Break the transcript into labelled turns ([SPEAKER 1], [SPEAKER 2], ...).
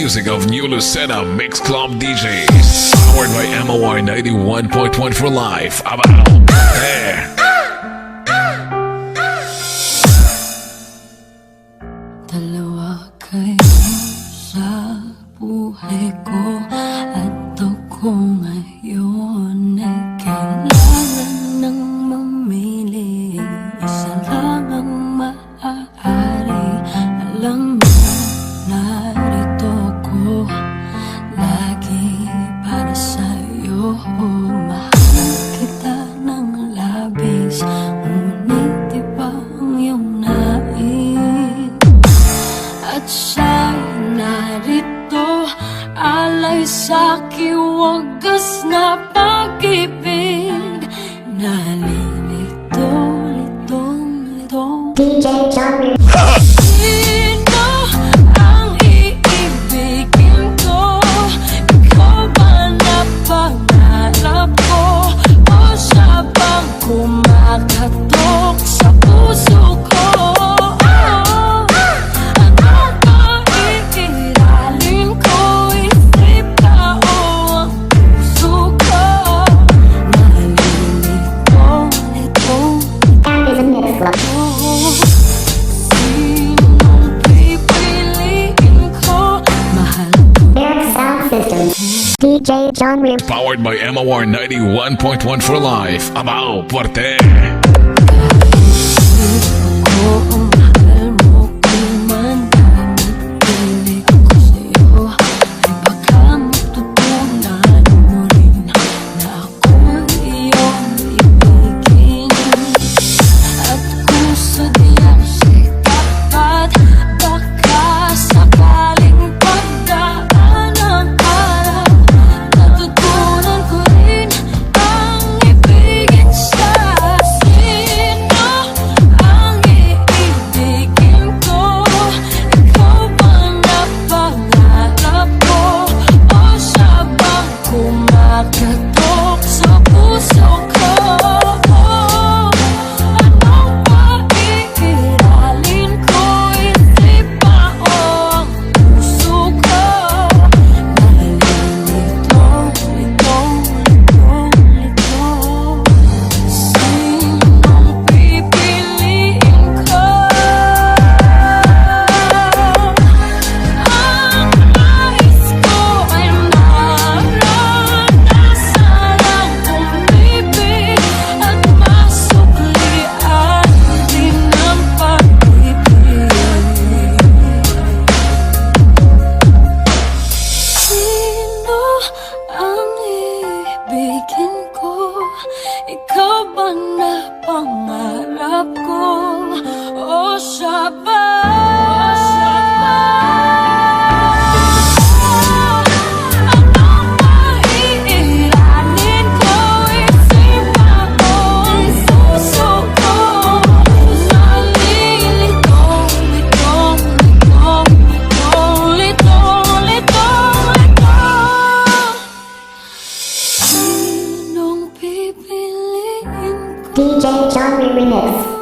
[SPEAKER 1] music of New Lucena Mix Club DJs. Powered by MOI 91.1 for life. Abang! Hey.
[SPEAKER 2] Dalawa kayo sa buhay ko at ako ngayon ay kailangan ng mamili. Isa lang ang maaari, alam mo na. at siya'y narito Alay sa kiwagas na pag-ibig
[SPEAKER 3] DJ John Rim.
[SPEAKER 1] Powered by MOR 91.1 for life.
[SPEAKER 2] Abao, Porte. na pangarap ko. O siya ba
[SPEAKER 3] St. John Remix.